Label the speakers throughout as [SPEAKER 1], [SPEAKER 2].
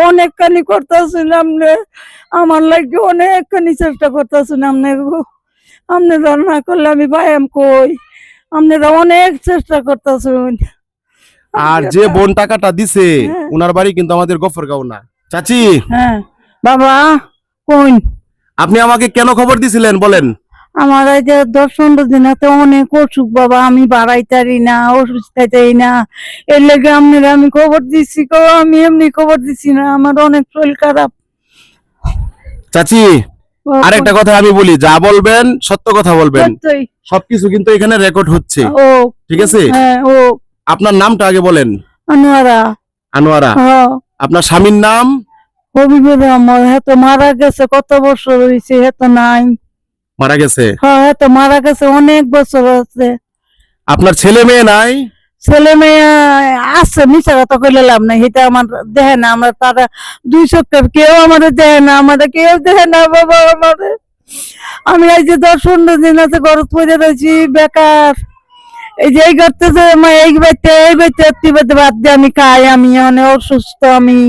[SPEAKER 1] অনেকখানি করতেছিলাম রে। আমার লাগে অনেকখানি চেষ্টা করতেছিলাম রে গো। আপনারা না করলে আমি পাইম কই? আপনারা অনেক চেষ্টা করতেছেন।
[SPEAKER 2] আর যে বোন টাকাটা দিছে
[SPEAKER 1] হ্যাঁ।
[SPEAKER 2] উনার বাড়ি কিন্তু আমাদের গফরগাঁও না। চাচি।
[SPEAKER 1] হ্যাঁ। বাবা কোন
[SPEAKER 2] আপনি আমাকে কেন খবর দিছিলেন বলেন।
[SPEAKER 1] আমার এই যে দশ পনেরো দিন হাতে অনেক অসুখ বাবা আমি বাড়াইতারি না ওষুধ খাইতারি না। এর লেগে আপনারা আমি খবর দিচ্ছি গো আমি এমনি খবর দিচ্ছি না আমার অনেক শরীর খারাপ।
[SPEAKER 2] চাচি আরেকটা কথা আমি বলি যা বলবেন সত্য কথা বলবেন। সবকিছু কিন্তু এখানে রেকর্ড হচ্ছে।
[SPEAKER 1] ও
[SPEAKER 2] ঠিক আছে?
[SPEAKER 1] হ্যাঁ ও।
[SPEAKER 2] আপনার নামটা আগে বলেন।
[SPEAKER 1] আনোয়ারা।
[SPEAKER 2] আনোয়ারা। আপনার স্বামীর নাম?
[SPEAKER 1] হবিবুর রহমান হ্যাঁ তো মারা গেছে কত বছর হয়েছে হ্যাঁ তো নাই।
[SPEAKER 2] মারা গেছে?
[SPEAKER 1] হ্যাঁ তো মারা গেছে অনেক বছর আছে।
[SPEAKER 2] আপনার ছেলে মেয়ে নাই?
[SPEAKER 1] ছেলে মেয়ে আছে মিশা কথা কইলে লাভ নাই এটা আমার দেখে না আমরা তারা দুই চক্কর কেউ আমাদের দেখে না আমাদের কেউ দেখে না বাবা আমাদের। আমি এই যে দশ পনেরো দিন আছে গরজ পড়ে রয়েছি বেকার। এই যে এই করতে যে এই বাইতে এই বাইতে এত্তি বাইতে বাদ দিয়ে আমি খাই আমি অনেক অসুস্থ আমি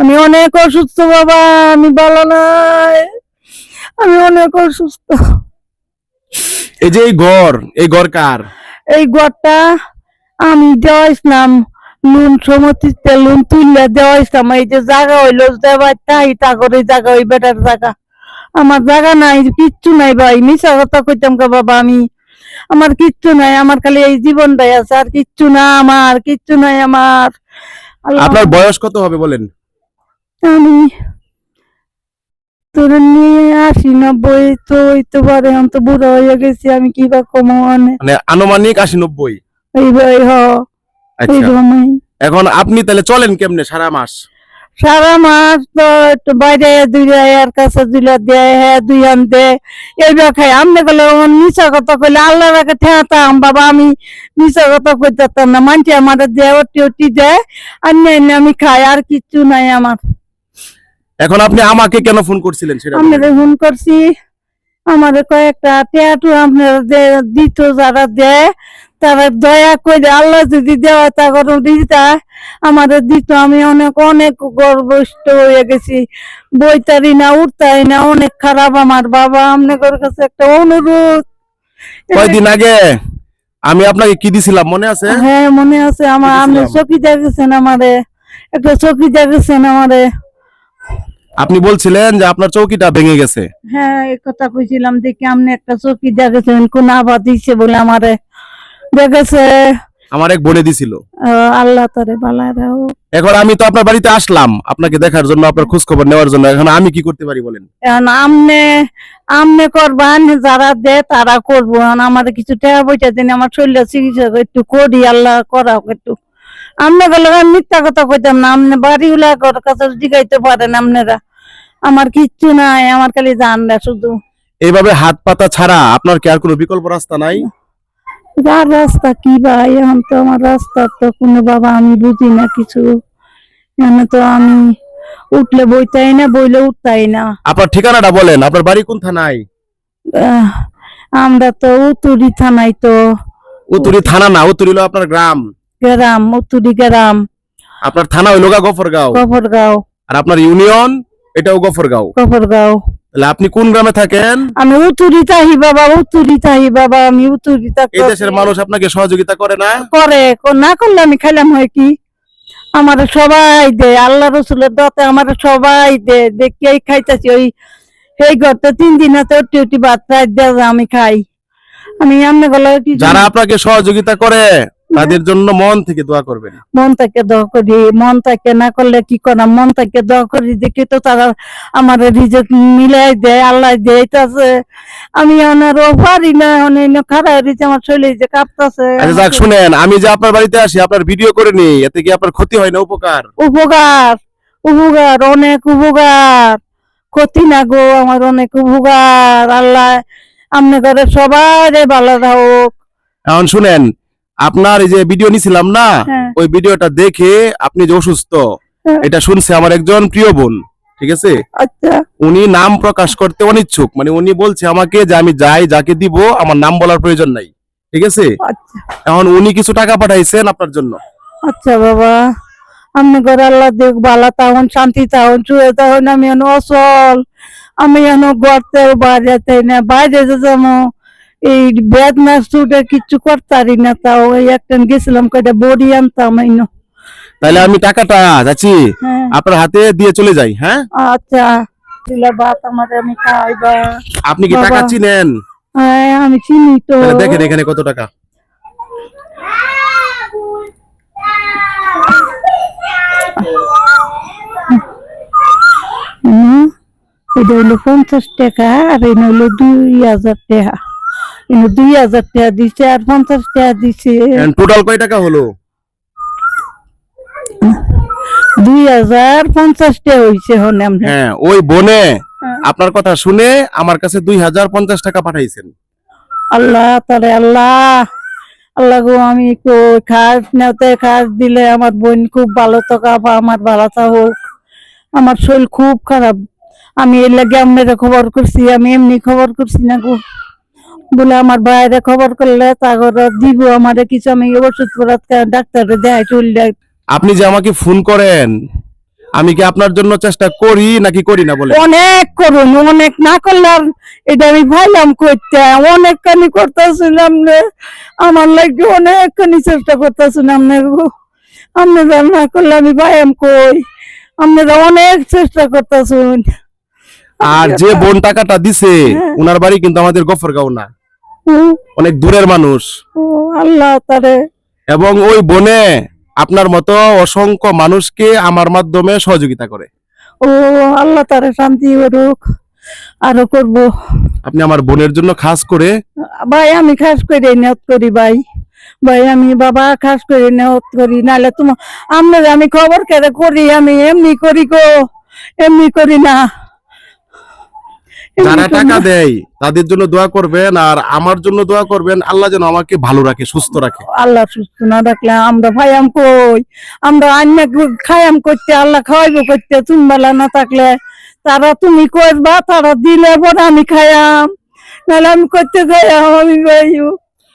[SPEAKER 1] আমি অনেক অসুস্থ বাবা আমি ভালো নাই। আমি অনেক অসুস্থ।
[SPEAKER 2] এই যে এই ঘর এই ঘর কার?
[SPEAKER 1] এই ঘরটা আমি দেওয়াইছিলাম লুন সমতিতে লুন তুললে দেওয়াইছিলাম এই যে জায়গা হইল দেওয়াই তাই তা করে জায়গা ওই বেটার জায়গা। আমার জায়গা নাই কিচ্ছু নাই ভাই মিশা কথা কইতাম কে বাবা আমি। আমার কিচ্ছু নাই আমার খালি এই জীবন জীবনটাই আছে আর কিচ্ছু না আমার কিচ্ছু নাই আমার।
[SPEAKER 2] আপনার বয়স কত হবে বলেন?
[SPEAKER 1] আমি তোর নিয়ে আসি নব্বই তো হইতে পারে আমি তো বুড়ো হয়ে গেছি আমি কি বা কমো মানে?
[SPEAKER 2] মানে আনুমানিক আশি নব্বই।
[SPEAKER 1] এই ভাই হ
[SPEAKER 2] আচ্ছা।
[SPEAKER 1] এইরকমই
[SPEAKER 2] এখন আপনি তাহলে চলেন কেমনে সারা মাস?
[SPEAKER 1] সারা মাস তো একটু বাইরে এর কাছে দুইলা দেয় হ্যাঁ দুই আন দে। এইবার খাই আমনে গেলে মিশা কথা কইলে আল্লাহ রাখে বাবা আমি মিশা কথা কইতাম না মানছি আমার দেয় ওটি ওটি দেয় আর নেই আমি খাই আর কিচ্ছু নাই আমার।
[SPEAKER 2] এখন আপনি আমাকে কেন ফোন করছিলেন সেটা।
[SPEAKER 1] আপনাদের ফোন করছি আমাদের কয়েকটা টেয়াটু আপনারা দিত যারা দেয় তারা দয়া করে আল্লাহ যদি দেওয়া তা করো দিতা। আমাদের দিত আমি অনেক অনেক গর্বষ্ট হয়ে গেছি। বইতারি না উঠতারি না অনেক খারাপ আমার বাবা। আপনাদের কাছে একটা অনুরোধ।
[SPEAKER 2] কয়দিন আগে আমি আপনাকে কি দিছিলাম মনে আছে?
[SPEAKER 1] হ্যাঁ মনে আছে। আমার আপনি। চকি জাগেছেন আমারে। একটা চকি জাগেছেন আমারে।
[SPEAKER 2] আপনি বলছিলেন যে আপনার চৌকিটা ভেঙে গেছে।
[SPEAKER 1] হ্যাঁ এই কথা কইছিলাম দেখি আপনি একটা চকি দেখেছেন কোন আবার দিচ্ছে বলে আমারে দেখেছে
[SPEAKER 2] আমার এক বোনে দিছিল।
[SPEAKER 1] আল্লাহ তারে বালায় রাখো
[SPEAKER 2] এখন আমি তো আপনার বাড়িতে আসলাম আপনাকে দেখার জন্য আপনার খোঁজ খবর নেওয়ার জন্য। এখন আমি কি করতে পারি বলেন?
[SPEAKER 1] এখন আমনে আমনে করবান যারা দে তারা করব। আমার কিছু টাকা পয়সা দিন আমার শরীরে চিকিৎসা একটু করি আল্লাহ করাও একটু। আমনে গেলে আমি মিথ্যা কথা কইতাম না আমনে বাড়িগুলা কাছে জিগাইতে পারেন আপনারা আমার কিচ্ছু নাই আমার খালি জান না শুধু।
[SPEAKER 2] এইভাবে হাত পাতা ছাড়া আপনার কি আর কোনো বিকল্প রাস্তা নাই?
[SPEAKER 1] যার রাস্তা কি ভাই এখন তো আমার রাস্তা তো কোনো বাবা আমি বুঝি না কিছু। এখানে তো আমি উঠলে বইতাই না বইলে উঠতাই না।
[SPEAKER 2] আপনার ঠিকানাটা বলেন আপনার বাড়ি কোন থানায়?
[SPEAKER 1] আমরা তো উতুরি থানায় তো।
[SPEAKER 2] উতুরি থানা না উতুরি হলো আপনার গ্রাম।
[SPEAKER 1] গ্রাম উতুরি গ্রাম।
[SPEAKER 2] আপনার থানা হইল গফরগাঁও।
[SPEAKER 1] গফরগাঁও।
[SPEAKER 2] আর আপনার ইউনিয়ন এটাও গফরগাঁও।
[SPEAKER 1] গফরগাঁও।
[SPEAKER 2] তাহলে আপনি কোন গ্রামে থাকেন?
[SPEAKER 1] আমি উতুরি তাহি বাবা উতুরি তাহি বাবা আমি উতুরি
[SPEAKER 2] এই দেশের মানুষ আপনাকে সহযোগিতা করে না?
[SPEAKER 1] করে না করলে আমি খাইলাম হয় কি? আমার সবাই দে আল্লাহ রসুলের দতে আমার সবাই দে দেখি এই খাইতেছি ওই এই ঘরটা তিন দিন হাতে ওটি ওটি ভাত আমি খাই। আমি এমনি গেলে
[SPEAKER 2] যারা আপনাকে সহযোগিতা করে তাদের জন্য মন থেকে দোয়া করবেন।
[SPEAKER 1] মন থেকে দোয়া করি মন থেকে না করলে কি করাম মন থেকে দোয়া করি দেখি তো তারা আমার রিজেক্ট মিলাই দেয় আল্লাহ দিয়েছে আমি ওনার পারি না অনেক খারাপ হয়েছে আমার শরীরে যে কাঁপতাছে।
[SPEAKER 2] আচ্ছা যাক শুনেন আমি যে আপনার বাড়িতে আসি আপনার ভিডিও করে নি এতে কি আপনার ক্ষতি হয় না উপকার?
[SPEAKER 1] উপকার উপকার অনেক উপকার। ক্ষতি না গো আমার অনেক উপকার আল্লাহ আমনে ঘরে সবাই ভালো হোক
[SPEAKER 2] এখন শুনেন আপনার এই যে ভিডিও নিছিলাম না
[SPEAKER 1] হ্যাঁ।
[SPEAKER 2] ওই ভিডিওটা দেখে আপনি যে অসুস্থ
[SPEAKER 1] হ্যাঁ।
[SPEAKER 2] এটা শুনছে আমার একজন প্রিয় বোন ঠিক আছে?
[SPEAKER 1] আচ্ছা।
[SPEAKER 2] উনি নাম প্রকাশ করতে অনিচ্ছুক মানে উনি বলছে আমাকে যে আমি যাই যাকে দিব আমার নাম বলার প্রয়োজন নাই ঠিক আছে?
[SPEAKER 1] আচ্ছা।
[SPEAKER 2] এখন উনি কিছু টাকা পাঠাইছেন আপনার জন্য।
[SPEAKER 1] আচ্ছা বাবা আমি ঘরে আল্লাহ দেখ বালা তাহন শান্তি তাহন শুয়ে তাহন আমি অসল আমি এন গড়তে বাইরে তাই না বাইরে যে এই বেদনা সুটে কিচ্ছু করতারি না তাও এই একটা গেছিলাম কয়টা বড়ি আনতাম এই
[SPEAKER 2] তাহলে আমি টাকাটা যাচ্ছি
[SPEAKER 1] হ্যাঁ।
[SPEAKER 2] আপনার হাতে দিয়ে চলে যাই হ্যাঁ?
[SPEAKER 1] আচ্ছা দিলে ভাত আমার আমি খাইবা।
[SPEAKER 2] আপনি কি টাকা চিনেন?
[SPEAKER 1] হ্যাঁ আমি চিনি তো।
[SPEAKER 2] দেখেন এখানে কত টাকা।
[SPEAKER 1] এটা হইল পঞ্চাশ টাকা আর এই হইল দুই হাজার টাকা। দুই হাজার টাকা দিছে আর পঞ্চাশ টাকা দিছে।
[SPEAKER 2] টোটাল কয় টাকা হলো?
[SPEAKER 1] দুই হাজার পঞ্চাশ টাকা হইছে হনে
[SPEAKER 2] হ্যাঁ ওই বনে
[SPEAKER 1] হ্যাঁ।
[SPEAKER 2] আপনার কথা শুনে আমার কাছে দুই হাজার পঞ্চাশ টাকা পাঠাইছেন।
[SPEAKER 1] আল্লাহ তারে আল্লাহ। আল্লাহ গো আমি কই খাস নেওতে খাস দিলে আমার বোন খুব ভালো থাকা বা আমার ভালো হোক আমার শরীর খুব খারাপ। আমি এর লাগে আপনারা খবর করছি আমি এমনি খবর করছি না গো। বলে আমার বাইরে খবর করলে তাগর দিব আমারে কিছু আমি ওষুধ ডাক্তারে দেখাই চলে
[SPEAKER 2] আপনি যে আমাকে ফোন করেন আমি কি আপনার জন্য চেষ্টা করি নাকি করি না বলে
[SPEAKER 1] অনেক করুন অনেক না করলে আর এটা আমি ভাইলাম করতে অনেক কানি করতেছিলাম আমার লাগে অনেক কানি চেষ্টা করতেছিলাম আপনারা না করলে আমি ভাইয়াম কই? আপনারা অনেক চেষ্টা করতেছুন।
[SPEAKER 2] আর যে বোন টাকাটা দিছে
[SPEAKER 1] হ্যাঁ।
[SPEAKER 2] উনার বাড়ি কিন্তু আমাদের গফরগাঁও না। অনেক দূরের মানুষ।
[SPEAKER 1] আল্লাহ তারে।
[SPEAKER 2] এবং ওই বনে আপনার মতো অসংখ্য মানুষকে আমার মাধ্যমে সহযোগিতা করে।
[SPEAKER 1] ও আল্লাহ তারে শান্তি করুক আরও করব।
[SPEAKER 2] আপনি আমার বোনের জন্য খাস করে।
[SPEAKER 1] ভাই আমি খাস করে নিয়ত করি ভাই। ভাই আমি বাবা খাস করে নিয়ত করি নাহলে তোমার আপনার আমি খবর কেটে করি আমি এমনি করি গো এমনি করি না।
[SPEAKER 2] যারা টাকা দেয় তাদের জন্য দোয়া করবেন আর আমার জন্য দোয়া করবেন আল্লাহ যেন আমাকে ভালো রাখে সুস্থ রাখে।
[SPEAKER 1] আল্লাহ সুস্থ না রাখলে আমরা ভাইয়াম কই? আমরা অন্য খায়াম করতে আল্লাহ খাওয়াইবো করতে তুমি বেলা না থাকলে তারা তুমি করবা তারা দিলে পরে আমি খায়াম নাহলে আমি করতে খায়াম আমি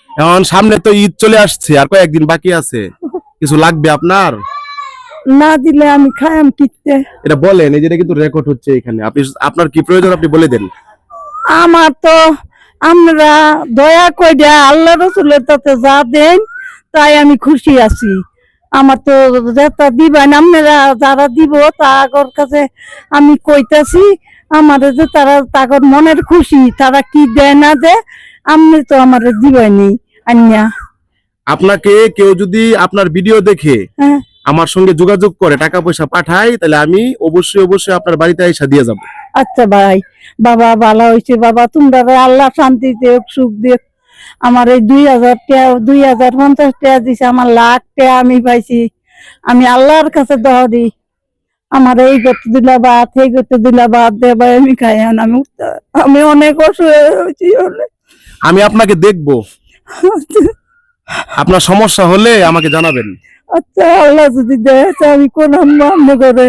[SPEAKER 2] এখন সামনে তো ঈদ চলে আসছে আর কয়েকদিন বাকি আছে। কিছু লাগবে আপনার?
[SPEAKER 1] না দিলে আমি খায়াম কিনতে
[SPEAKER 2] এটা বলেন এই যেটা কিন্তু রেকর্ড হচ্ছে এখানে। আপনি আপনার কি প্রয়োজন আপনি বলে দেন।
[SPEAKER 1] আমার তো আমরা দয়া কই কইরা আল্লাহ রসুলের তাতে যা দেন তাই আমি খুশি আছি। আমার তো যেটা দিবেন আপনারা যারা দিব তাগর কাছে আমি কইতাছি আমার যে তারা তাগর মনের খুশি তারা কি দেয় না দেয় আপনি তো আমার দিবেনি আন্যা
[SPEAKER 2] আপনাকে কেউ যদি আপনার ভিডিও দেখে
[SPEAKER 1] হ্যাঁ।
[SPEAKER 2] আমার সঙ্গে যোগাযোগ করে টাকা পয়সা পাঠায় তাহলে আমি অবশ্যই অবশ্যই আপনার বাড়িতে আইসা দিয়ে যাব।
[SPEAKER 1] আচ্ছা ভাই বাবা ভালো হয়েছে বাবা তোমরা আল্লাহ শান্তি দেখ সুখ দেখ আমার এই দুই হাজার টাকা দুই হাজার পঞ্চাশ টাকা দিছে আমার লাখ টাকা আমি পাইছি। আমি আল্লাহর কাছে দহরি আমার এই করতে দিলা বাদ এই করতে দিলা বাদ দে ভাই আমি খাই আমি আমি অনেক অসুবিধা হয়েছি অনেক
[SPEAKER 2] আমি আপনাকে দেখব। আপনার সমস্যা হলে আমাকে জানাবেন।
[SPEAKER 1] আচ্ছা আল্লাহ যদি দেয় আমি কোন মনে করে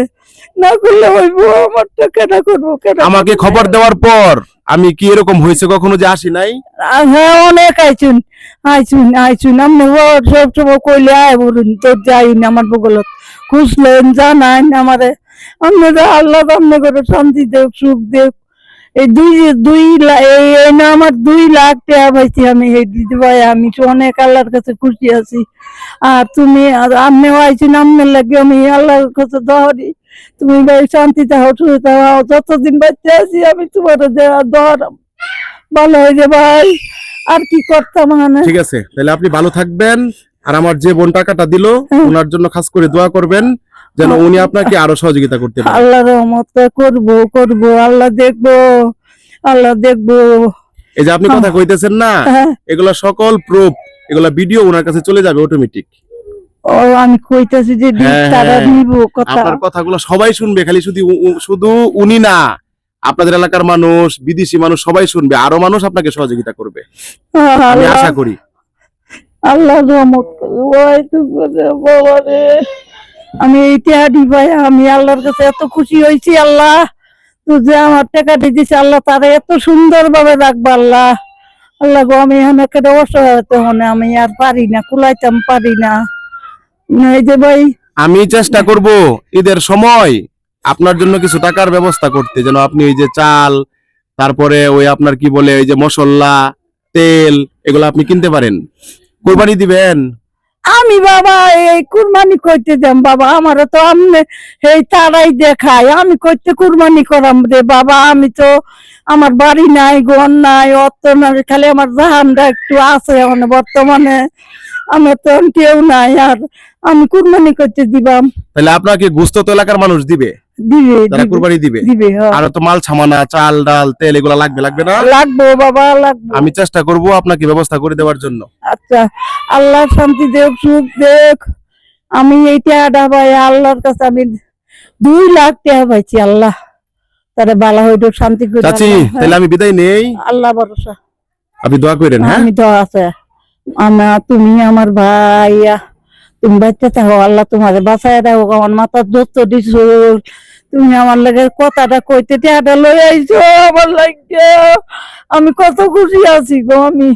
[SPEAKER 1] না করলে হইব আমার তো কেনা করব?
[SPEAKER 2] আমাকে খবর দেওয়ার পর আমি কি এরকম হয়েছে কখনো যে আসি নাই?
[SPEAKER 1] হ্যাঁ অনেক আইছুন আইছুন আইছুন আপনি সব সময় কইলে আয় বলুন তো যাই আমার বগলত। খুঁজলেন জানান আমারে। আপনারা আল্লাহ আপনি করে শান্তি দেব সুখ দেব এই দুই দুই এই আমার দুই লাখ আমি, এই অনেক কাছে খুশি আছি। আর তুমি আপনার লাগে, আমি আল্লাহর কাছে তুমি ভাই শান্তিতে হও যতদিন বাচ্চা আছি আমি তোমার দহরাম ভালো হয়ে যে ভাই, আর কি করতাম
[SPEAKER 2] ঠিক আছে, তাহলে আপনি ভালো থাকবেন। আর আমার যে বোন টাকাটা দিল ওনার জন্য খাস করে দোয়া করবেন যেন উনি আপনাকে আরও সহযোগিতা করতে পারে।
[SPEAKER 1] আল্লাহ রহমত করব করব আল্লাহ দেখব আল্লাহ দেখব।
[SPEAKER 2] এই যে আপনি কথা কইতেছেন না
[SPEAKER 1] হ্যাঁ,
[SPEAKER 2] এগুলা সকল প্রুফ এগুলা ভিডিও ওনার কাছে চলে যাবে অটোমেটিক
[SPEAKER 1] ও আমি কইতাছি যে
[SPEAKER 2] হ্যাঁ,
[SPEAKER 1] তারা
[SPEAKER 2] হ্যাঁ।
[SPEAKER 1] নিব কথা।
[SPEAKER 2] আপনার কথাগুলো সবাই শুনবে খালি শুধু শুধু উনি না আপনাদের এলাকার মানুষ বিদেশি মানুষ সবাই শুনবে আরও মানুষ আপনাকে সহযোগিতা করবে। আমি আশা করি।
[SPEAKER 1] আল্লাহ রহমত করে আমি এই টেহাডি ভাই, আমি আল্লাহর কাছে এত খুশি হয়েছি, আল্লাহ। তুই যে আমার টাকাটি দিছে, আল্লাহ তারা এত সুন্দর ভাবে রাখব, আল্লাহ। আল্লাহ গো, আমি এখানে কেটে অসহায় হতে হনে, আমি আর পারি না, কুলাইতাম পারি না। এই যে ভাই।
[SPEAKER 2] আমি চেষ্টা করব ঈদের সময় আপনার জন্য কিছু টাকার ব্যবস্থা করতে, যেন আপনি ওই যে চাল, তারপরে ওই আপনার কি বলে, ওই যে মশলা, তেল, এগুলো আপনি কিনতে পারেন। কোরবানি দিবেন?
[SPEAKER 1] আমি বাবা এই কুরবানি করতে দেন বাবা আমার তো আমনে এই তারাই দেখায় আমি করতে কুরবানি করাম রে বাবা আমি তো আমার বাড়ি নাই ঘর নাই অত নাই খালি আমার জাহানটা একটু আছে এখন বর্তমানে আমার তো কেউ নাই আর আমি কুরবানি করতে দিবাম।
[SPEAKER 2] তাহলে আপনাকে গুস্ত এলাকার মানুষ দিবে।
[SPEAKER 1] দিবে
[SPEAKER 2] তারা কোরবানি দিবে।
[SPEAKER 1] দিবে হ্যাঁ।
[SPEAKER 2] আর তো মাল চাল ডাল তেল এগুলো লাগবে লাগবে না?
[SPEAKER 1] লাগবে বাবা লাগবে।
[SPEAKER 2] আমি চেষ্টা করব আপনাকে ব্যবস্থা করে দেওয়ার জন্য।
[SPEAKER 1] আচ্ছা আল্লাহ শান্তি দেখ সুখ দেখ আমি এই টাকাটা পাই আল্লাহর কাছে আমি দুই লাখ টাকা পাইছি আল্লাহ। তারে বালা হইতো শান্তি করে
[SPEAKER 2] চাচি তাহলে আমি বিদায় নেই।
[SPEAKER 1] আল্লাহ ভরসা।
[SPEAKER 2] আপনি দোয়া করেন হ্যাঁ?
[SPEAKER 1] আমি তো আছে। আমার তুমি আমার ভাইয়া। তুমি বাচ্চা থাকো আল্লাহ তোমার বাঁচায় রাখো আমার মাথার দত্ত দিছো। তুমি আমার লাগে কথাটা কইতে টাকাটা লই আইছো আমার লাগে আমি কত খুশি আছি গো আমি।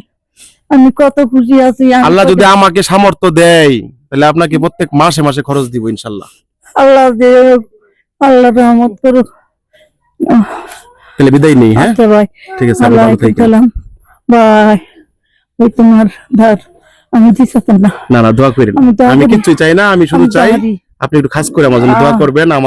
[SPEAKER 1] আমি কত খুশি আছি
[SPEAKER 2] আল্লাহ যদি আমাকে সামর্থ্য দেয় তাহলে আপনাকে প্রত্যেক মাসে মাসে খরচ দিব ইনশাল্লাহ।
[SPEAKER 1] আল্লাহ দে আল্লাহ রহমত করুক।
[SPEAKER 2] তাহলে বিদায় নেই হ্যাঁ?
[SPEAKER 1] আচ্ছা
[SPEAKER 2] ঠিক আছে
[SPEAKER 1] আল্লাহ বাই ওই তোমার ধার। আমি দিতে না
[SPEAKER 2] না না দোয়া করেন
[SPEAKER 1] আমি।
[SPEAKER 2] কিচ্ছুই চাই না আমি শুধু চাই আপনি একটু খাস করে আমার জন্য দোয়া করবেন আমার